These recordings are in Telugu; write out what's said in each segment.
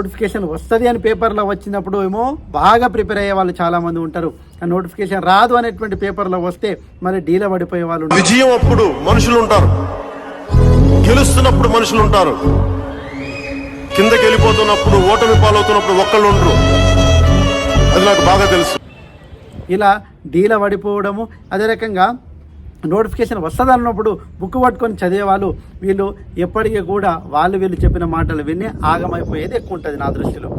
నోటిఫికేషన్ వస్తుంది అని పేపర్లో వచ్చినప్పుడు ఏమో బాగా ప్రిపేర్ అయ్యే వాళ్ళు చాలా మంది ఉంటారు. ఆ నోటిఫికేషన్ రాదు అనేటువంటి పేపర్లో వస్తే మరి డీల పడిపోయే వాళ్ళు. విజయం అప్పుడు మనుషులు ఉంటారు. గెలుస్తున్నప్పుడు మనుషులు ఉంటారు. కిందకి వెళ్ళిపోతున్నప్పుడు ఓటమి పాలవుతున్నప్పుడు ఒక్కళ్ళు ఉండరు. అది నాకు బాగా తెలుసు. ఇలా డీల పడిపోవడము అదే రకంగా నోటిఫికేషన్ వస్తుంది అన్నప్పుడు బుక్ పట్టుకొని చదివేవాళ్ళు వీళ్ళు ఎప్పటికీ కూడా వాళ్ళు వీళ్ళు చెప్పిన మాటలు విని ఆగమైపోయేది ఎక్కువ ఉంటుంది నా దృష్టిలో.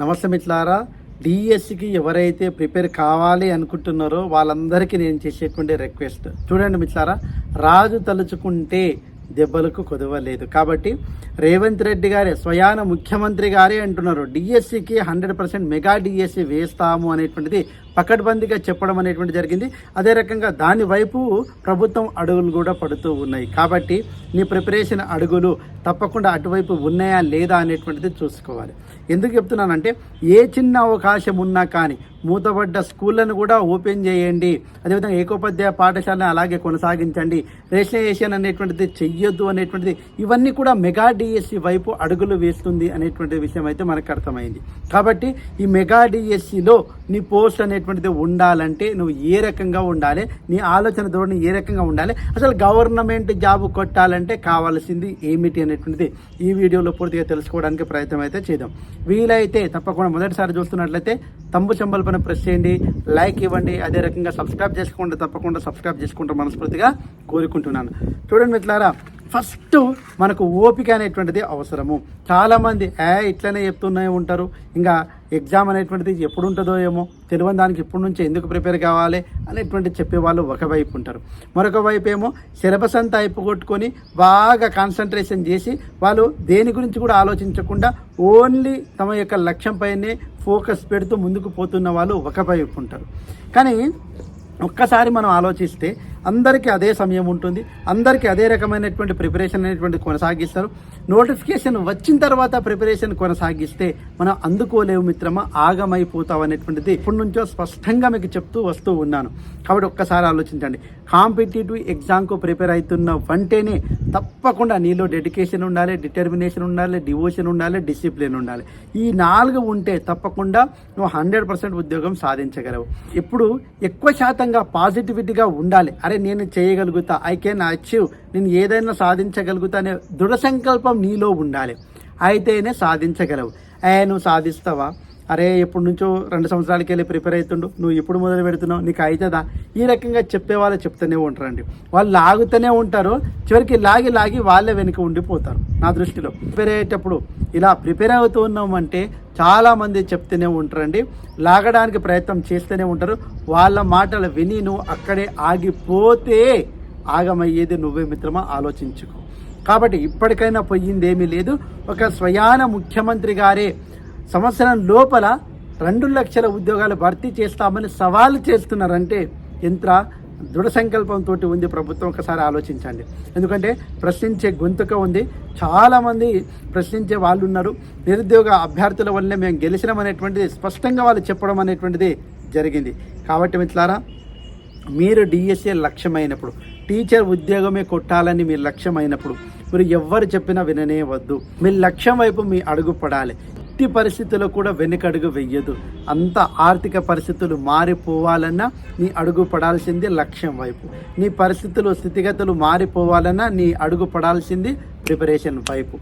నమస్తే మిట్లారా డిఎస్సికి ఎవరైతే ప్రిపేర్ కావాలి అనుకుంటున్నారో వాళ్ళందరికీ నేను చేసేటువంటి రిక్వెస్ట్. చూడండి మిట్లారా రాజు తలుచుకుంటే దెబ్బలకు కుదవలేదు. కాబట్టి రేవంత్ రెడ్డి గారే స్వయాన ముఖ్యమంత్రి గారే అంటున్నారు. డిఎస్సికి హండ్రెడ్ పర్సెంట్ మెగా డిఎస్సి వేస్తాము అనేటువంటిది పకడ్బందీగా చెప్పడం అనేటువంటి జరిగింది. అదే రకంగా దాని వైపు ప్రభుత్వం అడుగులు కూడా పడుతూ ఉన్నాయి. కాబట్టి నీ ప్రిపరేషన్ అడుగులు తప్పకుండా అటువైపు ఉన్నాయా లేదా అనేటువంటిది చూసుకోవాలి. ఎందుకు చెప్తున్నానంటే ఏ చిన్న అవకాశం ఉన్నా కానీ మూతబడ్డ స్కూళ్ళను కూడా ఓపెన్ చేయండి. అదేవిధంగా ఏకోపాధ్యాయ పాఠశాలను అలాగే కొనసాగించండి. రేషనైజేషన్ అనేటువంటిది చెయ్యొద్దు అనేటువంటిది ఇవన్నీ కూడా మెగా డిఎస్సి వైపు అడుగులు వేస్తుంది అనేటువంటి విషయం అయితే మనకు అర్థమైంది. కాబట్టి ఈ మెగా డిఎస్సిలో నీ పోస్ట్ అనేటువంటిది ఉండాలంటే నువ్వు ఏ రకంగా ఉండాలి నీ ఆలోచన ధోరణి ఏ రకంగా ఉండాలి అసలు గవర్నమెంట్ జాబ్ కొట్టాలంటే కావాల్సింది ఏమిటి అనేటువంటిది ఈ వీడియోలో పూర్తిగా తెలుసుకోవడానికి ప్రయత్నం అయితే చేద్దాం. వీలైతే తప్పకుండా మొదటిసారి చూస్తున్నట్లయితే తంబు చెంబల పైన ప్రెస్ చేయండి లైక్ ఇవ్వండి అదే రకంగా సబ్స్క్రైబ్ చేసుకోండి తప్పకుండా సబ్స్క్రైబ్ చేసుకుంటూ మనస్ఫూర్తిగా కోరుకుంటున్నాను. చూడండి మిట్లారా ఫస్ట్ మనకు ఓపిక అనేటువంటిది అవసరము. చాలామంది ఏ ఇట్లనే చెప్తూనే ఉంటారు. ఇంకా ఎగ్జామ్ అనేటువంటిది ఎప్పుడు ఉంటుందో ఏమో తెలియని దానికి ఇప్పటి నుంచి ఎందుకు ప్రిపేర్ కావాలి అనేటువంటి చెప్పేవాళ్ళు ఒకవైపు ఉంటారు. మరొక వైపు ఏమో సిలబస్ అంతా అయిపోగొట్టుకొని బాగా కాన్సన్ట్రేషన్ చేసి వాళ్ళు దేని గురించి కూడా ఆలోచించకుండా ఓన్లీ తమ యొక్క లక్ష్యంపైనే ఫోకస్ పెడుతూ ముందుకు పోతున్న వాళ్ళు ఒకవైపు ఉంటారు. కానీ ఒక్కసారి మనం ఆలోచిస్తే అందరికీ అదే సమయం ఉంటుంది. అందరికీ అదే రకమైనటువంటి ప్రిపరేషన్ అనేటువంటి కొనసాగిస్తారు. నోటిఫికేషన్ వచ్చిన తర్వాత ప్రిపరేషన్ కొనసాగిస్తే మనం అందుకోలేవు మిత్రమా ఆగమైపోతాం అనేటువంటిది ఇప్పటి నుంచో స్పష్టంగా మీకు చెప్తూ వస్తూ ఉన్నాను. కాబట్టి ఒక్కసారి ఆలోచించండి. కాంపిటేటివ్ ఎగ్జామ్కు ప్రిపేర్ అవుతున్న వంటేనే తప్పకుండా నీలో డెడికేషన్ ఉండాలి డిటర్మినేషన్ ఉండాలి డివోషన్ ఉండాలి డిసిప్లిన్ ఉండాలి. ఈ నాలుగు ఉంటే తప్పకుండా నువ్వు హండ్రెడ్ పర్సెంట్ ఉద్యోగం సాధించగలవు. ఇప్పుడు ఎక్కువ శాతంగా పాజిటివిటీగా ఉండాలి. అరే నేను చేయగలుగుతా. ఐ కెన్ అచీవ్ నేను ఏదైనా సాధించగలుగుతా అనే దృఢ సంకల్పం నీలో ఉండాలి. అయితేనే సాధించగలవు. అయ్యా నువ్వు సాధిస్తావా? అరే ఎప్పటి నుంచో రెండు సంవత్సరాలకి వెళ్ళి ప్రిపేర్ అవుతుండు. నువ్వు ఎప్పుడు మొదలు పెడుతున్నావు? నీకు అవుతుందా? ఈ రకంగా చెప్పే వాళ్ళు చెప్తూనే ఉంటారండి. వాళ్ళు లాగుతూనే ఉంటారు. చివరికి లాగి లాగి వాళ్ళే వెనుక ఉండిపోతారు నా దృష్టిలో. ప్రిపేర్ అయ్యేటప్పుడు ఇలా ప్రిపేర్ అవుతూ ఉన్నామంటే చాలామంది చెప్తూనే ఉంటారండి. లాగడానికి ప్రయత్నం చేస్తూనే ఉంటారు. వాళ్ళ మాటలు విని నువ్వు అక్కడే ఆగిపోతే ఆగమయ్యేది నువ్వే మిత్రమా? ఆలోచించుకో. కాబట్టి ఇప్పటికైనా పోయిందేమీ లేదు. ఒక స్వయాన ముఖ్యమంత్రి గారే సంవత్సరం లోపల రెండు లక్షల ఉద్యోగాలు భర్తీ చేస్తామని సవాలు చేస్తున్నారంటే ఎంత దృఢ సంకల్పంతో ఉంది ప్రభుత్వం. ఒకసారి ఆలోచించండి. ఎందుకంటే ప్రశ్నించే గొంతుక ఉంది. చాలామంది ప్రశ్నించే వాళ్ళు ఉన్నారు. నిరుద్యోగ అభ్యర్థుల వల్లే మేము గెలిచినమనేటువంటిది స్పష్టంగా వాళ్ళు చెప్పడం అనేటువంటిది జరిగింది. కాబట్టి మిత్రులారా మీరు డిఎస్ఏ లక్ష్యమైనప్పుడు టీచర్ ఉద్యోగమే కొట్టాలని మీ లక్ష్యమైనప్పుడు మీరు ఎవ్వరు చెప్పినా విననే వద్దు. మీ లక్ష్యం వైపు మీ అడుగు పడాలి. ఎట్టి పరిస్థితుల్లో కూడా వెనుకడుగు వెయ్యదు అంత ఆర్థిక పరిస్థితులు మారిపోవాలన్నా నీ అడుగు పడాల్సింది లక్ష్యం వైపు. నీ పరిస్థితులు స్థితిగతులు మారిపోవాలన్నా నీ అడుగు పడాల్సింది ప్రిపరేషన్ వైపు.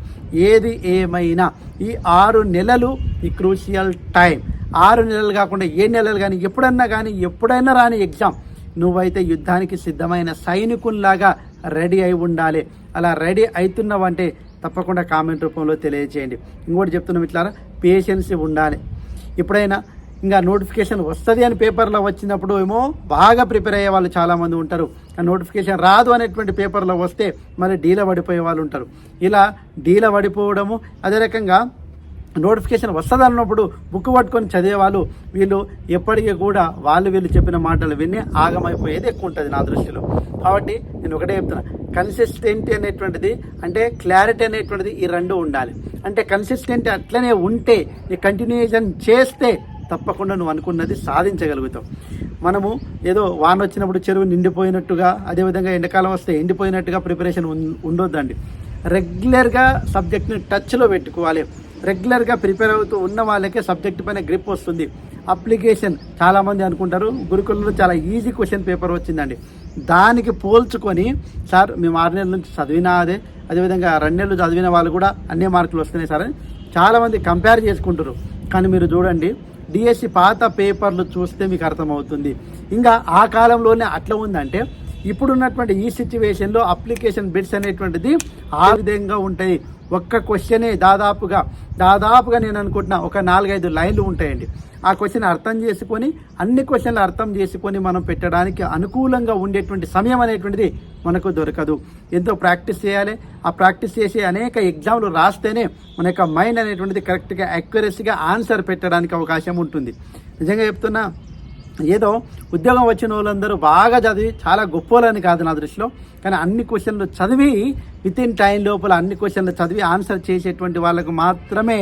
ఏది ఏమైనా ఈ ఆరు నెలలు ఈ క్రూషియల్ టైం ఆరు నెలలు కాకుండా ఏ నెలలు కానీ ఎప్పుడన్నా కానీ ఎప్పుడైనా రాని ఎగ్జామ్ నువ్వైతే యుద్ధానికి సిద్ధమైన సైనికుల్లాగా రెడీ అయి ఉండాలి. అలా రెడీ అవుతున్నావంటే తప్పకుండా కామెంట్ రూపంలో తెలియజేయండి. ఇంకోటి చెప్తున్నాం ఇట్లా పేషెన్స్ ఉండాలి. ఎప్పుడైనా ఇంకా నోటిఫికేషన్ వస్తుంది అని పేపర్లో వచ్చినప్పుడు ఏమో బాగా ప్రిపేర్ అయ్యే వాళ్ళు చాలామంది ఉంటారు. ఆ నోటిఫికేషన్ రాదు అనేటువంటి పేపర్లో వస్తే మరి డీల పడిపోయే వాళ్ళు ఉంటారు. ఇలా డీల పడిపోవడము అదే రకంగా నోటిఫికేషన్ వస్తుంది అన్నప్పుడు బుక్ పట్టుకొని చదివేవాళ్ళు వీళ్ళు ఎప్పటికీ కూడా వాళ్ళు వీళ్ళు చెప్పిన మాటలు విని ఆగమైపోయేది ఎక్కువ ఉంటుంది నా దృష్టిలో. కాబట్టి నేను ఒకటే చెప్తున్నా కన్సిస్టెంట్ అనేటువంటిది అంటే క్లారిటీ అనేటువంటిది ఈ రెండు ఉండాలి. అంటే కన్సిస్టెంట్ అట్లనే ఉంటే ఈ కంటిన్యూషన్ చేస్తే తప్పకుండా నువ్వు అనుకున్నది సాధించగలుగుతావు. మనము ఏదో వాన వచ్చినప్పుడు చెరువు నిండిపోయినట్టుగా అదేవిధంగా ఎండాకాలం వస్తే ఎండిపోయినట్టుగా ప్రిపరేషన్ ఉండొద్దండి. రెగ్యులర్గా సబ్జెక్ట్ని టచ్లో పెట్టుకోవాలి. రెగ్యులర్గా ప్రిపేర్ అవుతూ ఉన్న వాళ్ళకే సబ్జెక్ట్ పైన గ్రిప్ వస్తుంది. అప్లికేషన్ చాలామంది అనుకుంటారు. గురుకులంలో చాలా ఈజీ క్వశ్చన్ పేపర్ వచ్చిందండి. దానికి పోల్చుకొని సార్ మేము ఆరు నెలల నుంచి చదివినా అదే అదేవిధంగా రెండు నెలలు చదివిన వాళ్ళు కూడా అన్ని మార్కులు వస్తున్నాయి సార్ అని చాలామంది కంపేర్ చేసుకుంటారు. కానీ మీరు చూడండి డిఎస్సి పాత పేపర్లు చూస్తే మీకు అర్థమవుతుంది. ఇంకా ఆ కాలంలోనే అట్లా ఉందంటే ఇప్పుడున్నటువంటి ఈ సిచ్యువేషన్లో అప్లికేషన్ బిడ్స్ అనేటువంటిది ఆ విధంగా ఉంటాయి. ఒక్క క్వశ్చనే దాదాపుగా దాదాపుగా నేను అనుకుంటున్నా ఒక నాలుగైదు లైన్లు ఉంటాయండి. ఆ క్వశ్చన్ అర్థం చేసుకొని అన్ని క్వశ్చన్లు అర్థం చేసుకొని మనం పెట్టడానికి అనుకూలంగా ఉండేటువంటి సమయం అనేటువంటిది మనకు దొరకదు. ఎంతో ప్రాక్టీస్ చేయాలి. ఆ ప్రాక్టీస్ చేసి అనేక ఎగ్జామ్లు రాస్తేనే మన యొక్క మైండ్ అనేటువంటిది కరెక్ట్గా యాక్యురసీగా ఆన్సర్ పెట్టడానికి అవకాశం ఉంటుంది. నిజంగా చెప్తున్నా ఏదో ఉద్యోగం వచ్చిన వాళ్ళందరూ బాగా చదివి చాలా గొప్పలని కాదు నా దృష్టిలో. కానీ అన్ని క్వశ్చన్లు చదివి విత్ ఇన్ టైం లోపల అన్ని క్వశ్చన్లు చదివి ఆన్సర్ చేసేటువంటి వాళ్ళకు మాత్రమే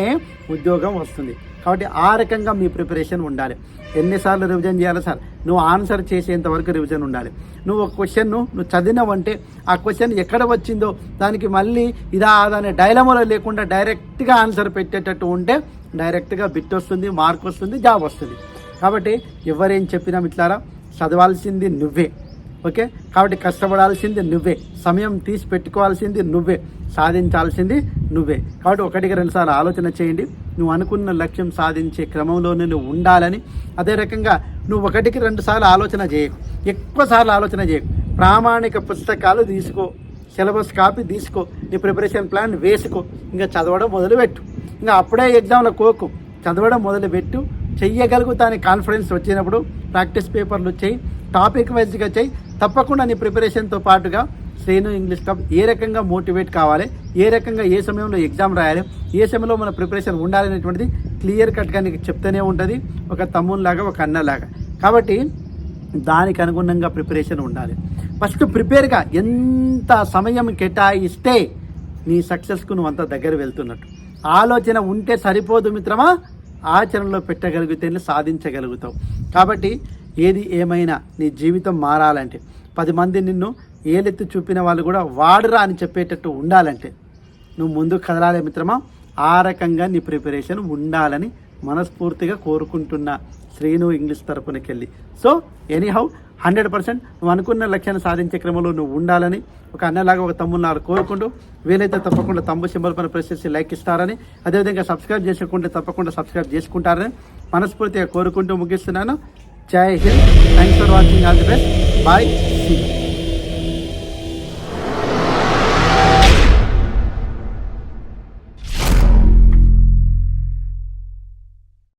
ఉద్యోగం వస్తుంది. కాబట్టి ఆ రకంగా మీ ప్రిపరేషన్ ఉండాలి. ఎన్నిసార్లు రివిజన్ చేయాలి సార్? నువ్వు ఆన్సర్ చేసేంత వరకు రివిజన్ ఉండాలి. నువ్వు ఒక క్వశ్చన్ను నువ్వు చదివినావంటే ఆ క్వశ్చన్ ఎక్కడ వచ్చిందో దానికి మళ్ళీ ఇదా అదా అనే డైలమలో లేకుండా డైరెక్ట్గా ఆన్సర్ పెట్టేటట్టు ఉంటే డైరెక్ట్గా బిట్ వస్తుంది మార్క్ వస్తుంది జాబ్ వస్తుంది. కాబట్టి ఎవరేం చెప్పినా మిట్లారా? చదవాల్సింది నువ్వే. ఓకే? కాబట్టి కష్టపడాల్సింది నువ్వే. సమయం తీసి పెట్టుకోవాల్సింది నువ్వే. సాధించాల్సింది నువ్వే. కాబట్టి ఒకటికి రెండుసార్లు ఆలోచన చేయండి. నువ్వు అనుకున్న లక్ష్యం సాధించే క్రమంలోనే నువ్వు ఉండాలని అదే రకంగా నువ్వు ఒకటికి రెండుసార్లు ఆలోచన చేయకు. ఎక్కువ సార్లు ఆలోచన చేయకు. ప్రామాణిక పుస్తకాలు తీసుకో. సిలబస్ కాపీ తీసుకో. నీ ప్రిపరేషన్ ప్లాన్ వేసుకో. ఇంకా చదవడం మొదలుపెట్టు. ఇంకా అప్పుడే ఎగ్జామ్లో కోకు. చదవడం మొదలుపెట్టు. చెయ్యగలుగుతానే కాన్ఫిడెన్స్ వచ్చినప్పుడు ప్రాక్టీస్ పేపర్లు చేయి టాపిక్ వైజ్గా చేయి తప్పకుండా నీ ప్రిపరేషన్తో పాటుగా శ్రేణు ఇంగ్లీష్ క్లబ్ ఏ రకంగా మోటివేట్ కావాలి? ఏ రకంగా ఏ సమయంలో ఎగ్జామ్ రాయాలి? ఏ సమయంలో మన ప్రిపరేషన్ ఉండాలనేటువంటిది క్లియర్ కట్గా నీకు చెప్తూనే ఉంటుంది. ఒక తమ్మునిలాగా ఒక అన్నలాగా. కాబట్టి దానికి అనుగుణంగా ప్రిపరేషన్ ఉండాలి. ఫస్ట్ ప్రిపేర్గా ఎంత సమయం కేటాయిస్తే నీ సక్సెస్కు నువ్వు అంత దగ్గర వెళ్తున్నట్టు. ఆలోచన ఉంటే సరిపోదు మిత్రమా? ఆచరణలో పెట్టగలిగితేనే సాధించగలుగుతావు. కాబట్టి ఏది ఏమైనా నీ జీవితం మారాలంటే పది మంది నిన్ను ఏలెత్తి చూపిన వాళ్ళు కూడా వాడురా అని చెప్పేటట్టు ఉండాలంటే నువ్వు ముందుకు కదలాలి మిత్రమా? ఆ రకంగా నీ ప్రిపరేషన్ ఉండాలని మనస్ఫూర్తిగా కోరుకుంటున్నా శ్రీను ఇంగ్లీష్ తరపునకెళ్ళి. సో ఎనీహౌ హండ్రెడ్ పర్సెంట్ నువ్వు అనుకున్న లక్ష్యాన్ని సాధించే క్రమంలో నువ్వు ఉండాలని ఒక అన్నలాగా ఒక తమ్ముళ్ళలాగా కోరుకుంటూ వీలైతే తప్పకుండా తమ్ము సింబల్ పైన ప్రెస్ చేసి లైక్ ఇస్తారని అదేవిధంగా సబ్స్క్రైబ్ చేసుకుంటే తప్పకుండా సబ్స్క్రైబ్ చేసుకుంటారని మనస్ఫూర్తిగా కోరుకుంటూ ముగిస్తున్నాను. జై Hind. Thanks for watching all the best bye